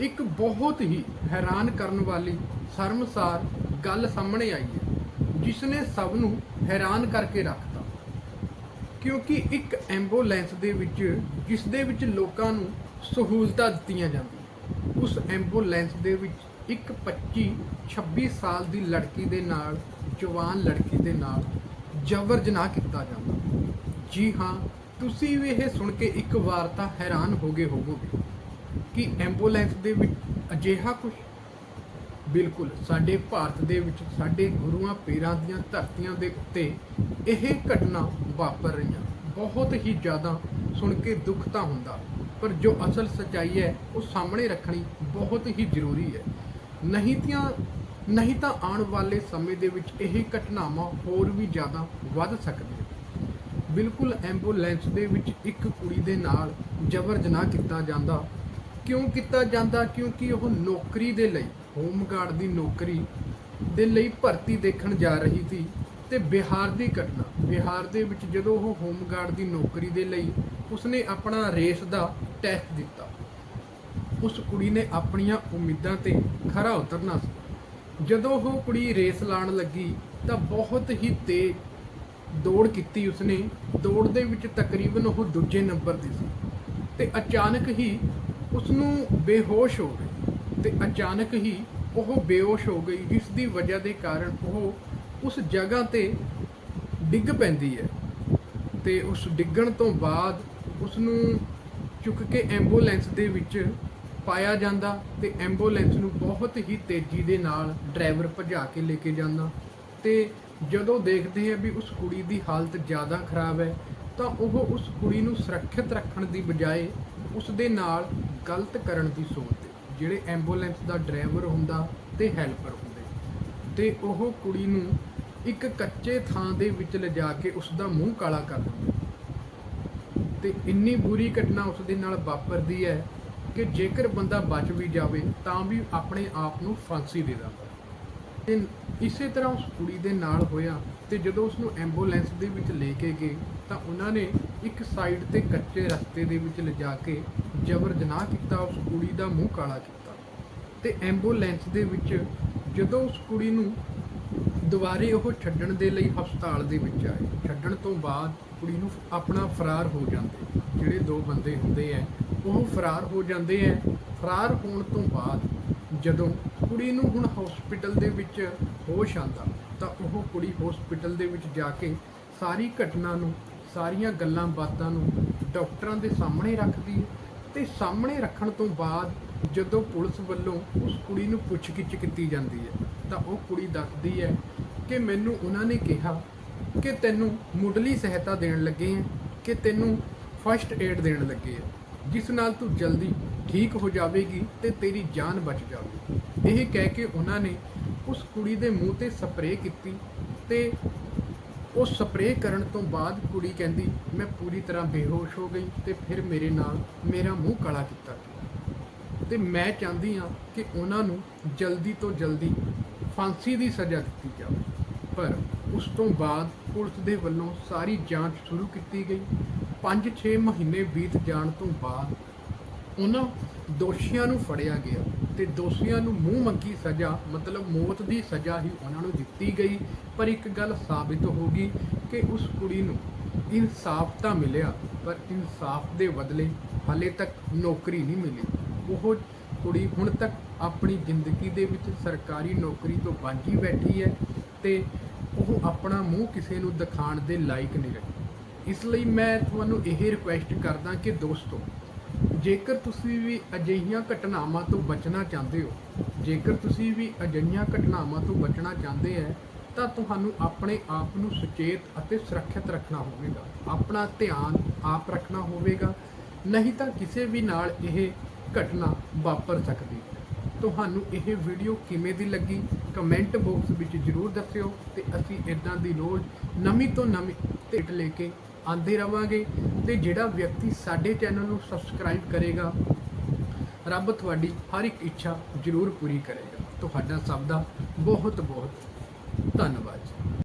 ਇੱਕ ਬਹੁਤ ਹੀ ਹੈਰਾਨ ਕਰਨ ਵਾਲੀ ਸ਼ਰਮਸਾਰ ਗੱਲ ਸਾਹਮਣੇ ਆਈ ਹੈ ਜਿਸ ਨੇ ਸਭ ਨੂੰ ਹੈਰਾਨ ਕਰਕੇ ਰੱਖਤਾ। ਕਿਉਂਕਿ ਇੱਕ ਐਂਬੂਲੈਂਸ ਦੇ ਵਿੱਚ ਜਿਸ ਦੇ ਵਿੱਚ ਲੋਕਾਂ ਨੂੰ ਸਹੂਲਤਾਂ ਦਿੱਤੀਆਂ ਜਾਂਦੀਆਂ ਉਸ ਐਂਬੂਲੈਂਸ ਦੇ ਵਿੱਚ ਇੱਕ 25 26 ਸਾਲ ਦੀ ਲੜਕੀ ਦੇ ਨਾਲ, ਜਵਾਨ ਲੜਕੀ ਦੇ ਨਾਲ ਜਬਰ ਜਨਾਹ ਕੀਤਾ ਜਾਂਦਾ ਜੀ ਹਾਂ, ਤੁਸੀਂ ਵੀ ਇਹ ਸੁਣ ਕੇ ਇੱਕ ਵਾਰ ਤਾਂ ਹੈਰਾਨ ਹੋ ਗਏ ਹੋਵੋਗੇ। ਕਿ ਐਂਬੂਲੈਂਸ ਦੇ ਵਿੱਚ ਅਜਿਹਾ ਕੁਝ ਬਿਲਕੁਲ, ਸਾਡੇ ਭਾਰਤ ਦੇ ਵਿੱਚ ਸਾਡੇ ਗੁਰੂਆਂ ਪੀਰਾਂ ਦੀਆਂ ਧਰਤੀਆਂ ਦੇ ਉੱਤੇ ਇਹ ਘਟਨਾ ਵਾਪਰ ਰਹੀਆਂ ਬਹੁਤ ਹੀ ਜ਼ਿਆਦਾ ਸੁਣ ਕੇ ਦੁੱਖ ਤਾਂ ਹੁੰਦਾ, ਪਰ ਜੋ ਅਸਲ ਸੱਚਾਈ ਹੈ, ਉਹ ਸਾਹਮਣੇ ਰੱਖਣੀ ਬਹੁਤ ਹੀ ਜ਼ਰੂਰੀ ਹੈ। ਨਹੀਂ ਤਾਂ ਨਹੀਂ ਤਾਂ ਆਉਣ ਵਾਲੇ ਸਮੇਂ ਦੇ ਵਿੱਚ ਇਹ ਘਟਨਾਵਾਂ ਹੋਰ ਵੀ ਜ਼ਿਆਦਾ ਵੱਧ ਸਕਦੀਆਂ। ਬਿਲਕੁਲ ਐਂਬੂਲੈਂਸ ਦੇ ਵਿੱਚ ਇੱਕ ਕੁੜੀ ਦੇ ਨਾਲ ਜਬਰ ਜਨਾਹ ਕੀਤਾ ਜਾਂਦਾ ਕਿਉਂ ਕੀਤਾ ਜਾਂਦਾ? ਕਿਉਂਕਿ ਉਹ ਨੌਕਰੀ ਦੇ ਲਈ ਹੋਮਗਾਰਡ ਦੀ ਨੌਕਰੀ ਦੇ ਲਈ ਭਰਤੀ ਦੇਖਣ ਜਾ ਰਹੀ ਸੀ ਤੇ ਬਿਹਾਰ ਦੀ ਘਟਨਾ, ਬਿਹਾਰ ਦੇ ਵਿੱਚ ਜਦੋਂ ਉਹ ਹੋਮਗਾਰਡ ਦੀ ਨੌਕਰੀ ਦੇ ਲਈ ਉਸਨੇ ਆਪਣਾ ਰੇਸ ਦਾ ਟੈਸਟ ਦਿੱਤਾ। ਉਸ ਕੁੜੀ ਨੇ ਆਪਣੀਆਂ ਉਮੀਦਾਂ ਤੇ ਖਰਾ ਉਤਰਨਾ ਸੀ। ਜਦੋਂ ਉਹ ਕੁੜੀ ਰੇਸ ਲਾਣ ਲੱਗੀ, ਤਾਂ ਬਹੁਤ ਹੀ ਤੇਜ਼ ਦੌੜ ਕੀਤੀ ਉਸਨੇ। ਦੌੜ ਦੇ ਵਿੱਚ ਤਕਰੀਬਨ ਉਹ ਦੂਜੇ ਨੰਬਰ ਦੀ ਸੀ ਤੇ ਅਚਾਨਕ ਹੀ ਉਸ ਨੂੰ ਬੇਹੋਸ਼ ਹੋ ਗਈ ਤੇ ਅਚਾਨਕ ਹੀ ਉਹ ਬੇਹੋਸ਼ ਹੋ ਗਈ, ਜਿਸ ਦੀ ਵਜ੍ਹਾ ਦੇ ਕਾਰਨ ਉਹ ਉਸ ਜਗ੍ਹਾ ਤੇ ਡਿੱਗ ਪੈਂਦੀ ਹੈ ਤੇ ਉਸ ਡਿੱਗਣ ਤੋਂ ਬਾਅਦ ਉਸ ਨੂੰ ਚੁੱਕ ਕੇ ਐਂਬੂਲੈਂਸ ਦੇ ਵਿੱਚ ਪਾਇਆ ਜਾਂਦਾ ਤੇ ਐਂਬੂਲੈਂਸ ਨੂੰ ਬਹੁਤ ਹੀ ਤੇਜ਼ੀ ਦੇ ਨਾਲ ਡਰਾਈਵਰ ਭਜਾ ਕੇ ਲੈ ਕੇ ਜਾਂਦਾ ਤੇ ਜਦੋਂ ਦੇਖਦੇ ਆ ਵੀ ਉਸ ਕੁੜੀ ਦੀ ਹਾਲਤ ਜ਼ਿਆਦਾ ਖਰਾਬ ਹੈ ਤਾਂ ਉਹ ਉਸ ਕੁੜੀ ਨੂੰ ਸੁਰੱਖਿਅਤ ਰੱਖਣ ਦੀ ਬਜਾਏ ਉਸ ਦੇ ਨਾਲ ਗਲਤ ਕਰਨ ਦੀ ਸੋਚਦੇ ਜਿਹੜੇ ਐਂਬੂਲੈਂਸ ਦਾ ਡਰਾਈਵਰ ਹੁੰਦਾ ਤੇ ਹੈਲਪਰ ਹੁੰਦੇ। ਤੇ ਉਹ ਕੁੜੀ ਨੂੰ ਇੱਕ ਕੱਚੇ ਥਾਂ ਦੇ ਵਿੱਚ ਲਿਜਾ ਕੇ ਉਸ ਦਾ ਮੂੰਹ ਕਾਲਾ ਕਰ ਦਿੰਦੇ। ਤੇ ਇੰਨੀ ਬੁਰੀ ਘਟਨਾ ਉਸ ਦੇ ਨਾਲ ਵਾਪਰਦੀ ਹੈ ਕਿ ਜੇਕਰ ਬੰਦਾ ਬਚ ਵੀ ਜਾਵੇ, ਤਾਂ ਵੀ ਆਪਣੇ ਆਪ ਨੂੰ ਫਾਂਸੀ ਦੇ ਦਿੰਦਾ। ਤੇ ਇਸੇ ਤਰ੍ਹਾਂ ਉਸ ਕੁੜੀ ਦੇ ਨਾਲ ਹੋਇਆ ਤੇ ਜਦੋਂ ਉਸ ਨੂੰ ਐਂਬੂਲੈਂਸ ਦੇ ਵਿੱਚ ਲੈ ਕੇ ਗਏ, ਤਾਂ ਉਹਨਾਂ ਨੇ ਇੱਕ ਸਾਈਡ ਤੇ ਕੱਚੇ ਰਸਤੇ ਦੇ ਵਿੱਚ ਲਿਜਾ ਕੇ ਜਬਰ ਜਨਾਹ ਕੀਤਾ, ਉਸ ਕੁੜੀ ਦਾ ਮੂੰਹ ਕਾਲਾ ਕੀਤਾ ਤੇ ਐਂਬੂਲੈਂਸ ਦੇ ਵਿੱਚ ਜਦੋਂ ਉਸ ਕੁੜੀ ਨੂੰ ਦੁਬਾਰੇ ਉਹ ਛੱਡਣ ਦੇ ਲਈ ਹਸਪਤਾਲ ਦੇ ਵਿੱਚ ਆਏ, ਛੱਡਣ ਤੋਂ ਬਾਅਦ ਕੁੜੀ ਨੂੰ ਆਪਣਾ ਫਰਾਰ ਹੋ ਜਾਂਦੇ, ਜਿਹੜੇ ਦੋ ਬੰਦੇ ਹੁੰਦੇ ਆ ਉਹ ਫਰਾਰ ਹੋ ਜਾਂਦੇ ਆ ਫਰਾਰ ਹੋਣ ਤੋਂ ਬਾਅਦ ਜਦੋਂ ਕੁੜੀ ਨੂੰ ਹੁਣ ਹਸਪੀਟਲ ਦੇ ਵਿੱਚ ਹੋਸ਼ ਆਂਦਾ ਤਾਂ ਉਹ ਕੁੜੀ ਹਸਪੀਟਲ ਦੇ ਵਿੱਚ ਜਾ ਕੇ ਸਾਰੀ ਘਟਨਾ ਨੂੰ, ਸਾਰੀਆਂ ਗੱਲਾਂ ਬਾਤਾਂ ਨੂੰ ਡਾਕਟਰਾਂ ਦੇ ਸਾਹਮਣੇ ਰੱਖਦੀ ਹੈ ਤੇ ਸਾਹਮਣੇ ਰੱਖਣ ਤੋਂ ਬਾਅਦ ਜਦੋਂ ਪੁਲਿਸ ਵੱਲੋਂ ਉਸ ਕੁੜੀ ਨੂੰ ਪੁੱਛਗਿੱਛ ਕੀਤੀ ਜਾਂਦੀ ਹੈ, ਤਾਂ ਉਹ ਕੁੜੀ ਦੱਸਦੀ ਹੈ ਕਿ ਮੈਨੂੰ ਉਹਨਾਂ ਨੇ ਕਿਹਾ ਕਿ ਤੈਨੂੰ ਮੁੱਢਲੀ ਸਹਾਇਤਾ ਦੇਣ ਲੱਗੇ ਹੈ ਕਿ ਤੈਨੂੰ ਫਸਟ ਏਡ ਦੇਣ ਲੱਗੇ ਹੈ ਜਿਸ ਨਾਲ ਤੂੰ ਜਲਦੀ ਠੀਕ ਹੋ ਜਾਵੇਗੀ ਤੇ ਤੇਰੀ ਜਾਨ ਬਚ ਜਾਵੇਗੀ। ਇਹ ਕਹਿ ਕੇ ਉਹਨਾਂ ਨੇ ਉਸ ਕੁੜੀ ਦੇ ਮੂੰਹ ਤੇ ਸਪਰੇਅ ਕੀਤੀ ਤੇ ਉਹ ਸਪਰੇਅ ਕਰਨ ਤੋਂ ਬਾਅਦ ਕੁੜੀ ਕਹਿੰਦੀ, ਮੈਂ ਪੂਰੀ ਤਰ੍ਹਾਂ ਬੇਹੋਸ਼ ਹੋ ਗਈ ਤੇ ਫਿਰ ਮੇਰੇ ਨਾਲ ਮੇਰਾ ਮੂੰਹ ਕਾਲਾ ਕੀਤਾ ਗਿਆ। ਤੇ ਮੈਂ ਚਾਹੁੰਦੀ ਹਾਂ ਕਿ ਉਹਨਾਂ ਨੂੰ ਜਲਦੀ ਤੋਂ ਜਲਦੀ ਫਾਂਸੀ ਦੀ ਸਜ਼ਾ ਦਿੱਤੀ ਜਾਵੇ। ਪਰ ਉਸ ਤੋਂ ਬਾਅਦ ਪੁਲਿਸ ਦੇ ਵੱਲੋਂ ਸਾਰੀ ਜਾਂਚ ਸ਼ੁਰੂ ਕੀਤੀ ਗਈ। 5-6 ਮਹੀਨੇ ਬੀਤ ਜਾਣ ਤੋਂ ਬਾਅਦ ਉਹਨਾਂ ਦੋਸ਼ੀਆਂ ਨੂੰ ਫੜਿਆ ਗਿਆ ਤੇ ਦੋਸ਼ੀਆਂ ਨੂੰ ਮੂੰਹ ਮੰਗੀ ਸਜ਼ਾ, ਮਤਲਬ ਮੌਤ ਦੀ ਸਜ਼ਾ ਹੀ ਉਹਨਾਂ ਨੂੰ ਦਿੱਤੀ ਗਈ। ਪਰ ਇੱਕ ਗੱਲ ਸਾਬਿਤ ਹੋ ਗਈ ਕਿ ਉਸ ਕੁੜੀ ਨੂੰ ਇਨਸਾਫ ਤਾਂ ਮਿਲਿਆ, ਪਰ ਇਨਸਾਫ ਦੇ ਬਦਲੇ ਹਾਲੇ ਤੱਕ ਨੌਕਰੀ ਨਹੀਂ ਮਿਲੀ। ਉਹ ਕੁੜੀ ਹੁਣ ਤੱਕ ਆਪਣੀ ਜ਼ਿੰਦਗੀ ਦੇ ਵਿੱਚ ਸਰਕਾਰੀ ਨੌਕਰੀ ਤੋਂ ਵਾਂਝੀ ਬੈਠੀ ਹੈ ਤੇ ਉਹ ਆਪਣਾ ਮੂੰਹ ਕਿਸੇ ਨੂੰ ਦਿਖਾਉਣ ਦੇ ਲਾਇਕ ਨਹੀਂ ਰਹੀ। ਇਸ ਲਈ ਮੈਂ ਤੁਹਾਨੂੰ ਇਹ ਰਿਕੁਐਸਟ ਕਰਦਾ ਕਿ ਦੋਸਤੋ ਜੇਕਰ ਤੁਸੀਂ ਵੀ ਅਜਿਹੀਆਂ ਘਟਨਾਵਾਂ ਤੋਂ ਬਚਣਾ ਚਾਹੁੰਦੇ ਹੋ, ਜੇਕਰ ਤੁਸੀਂ ਵੀ ਅਜਿਹੀਆਂ ਘਟਨਾਵਾਂ ਤੋਂ ਬਚਣਾ ਚਾਹੁੰਦੇ ਹੈ ਤਾਂ ਤੁਹਾਨੂੰ ਆਪਣੇ ਆਪ ਨੂੰ ਸੁਚੇਤ ਅਤੇ ਸੁਰੱਖਿਅਤ ਰੱਖਣਾ ਹੋਵੇਗਾ। ਆਪਣਾ ਧਿਆਨ ਆਪ ਰੱਖਣਾ ਹੋਵੇਗਾ, ਨਹੀਂ ਤਾਂ ਕਿਸੇ ਵੀ ਨਾਲ ਇਹ ਘਟਨਾ ਵਾਪਰ ਸਕਦੀ ਹੈ। ਤੁਹਾਨੂੰ ਇਹ ਵੀਡੀਓ ਕਿਵੇਂ ਦੀ ਲੱਗੀ, ਕਮੈਂਟ ਬਾਕਸ ਵਿੱਚ ਜਰੂਰ ਦੱਸਿਓ ਤੇ ਅਸੀਂ ਇਦਾਂ ਦੀ ਰੋਜ਼ ਨਵੀਂ ਤੋਂ ਨਵੀਂ ਟਿਟ ਲੈ ਕੇ ਆਂਦੇ ਰਵਾਂਗੇ ਤੇ ਜਿਹੜਾ ਵਿਅਕਤੀ ਸਾਡੇ ਚੈਨਲ ਨੂੰ ਸਬਸਕ੍ਰਾਈਬ ਕਰੇਗਾ, ਰੱਬ ਤੁਹਾਡੀ ਹਰ ਇੱਕ ਇੱਛਾ ਜਰੂਰ ਪੂਰੀ ਕਰੇਗਾ। ਤੁਹਾਡਾ ਸਭ ਦਾ ਬਹੁਤ ਬਹੁਤ ਧੰਨਵਾਦ ਜੀ।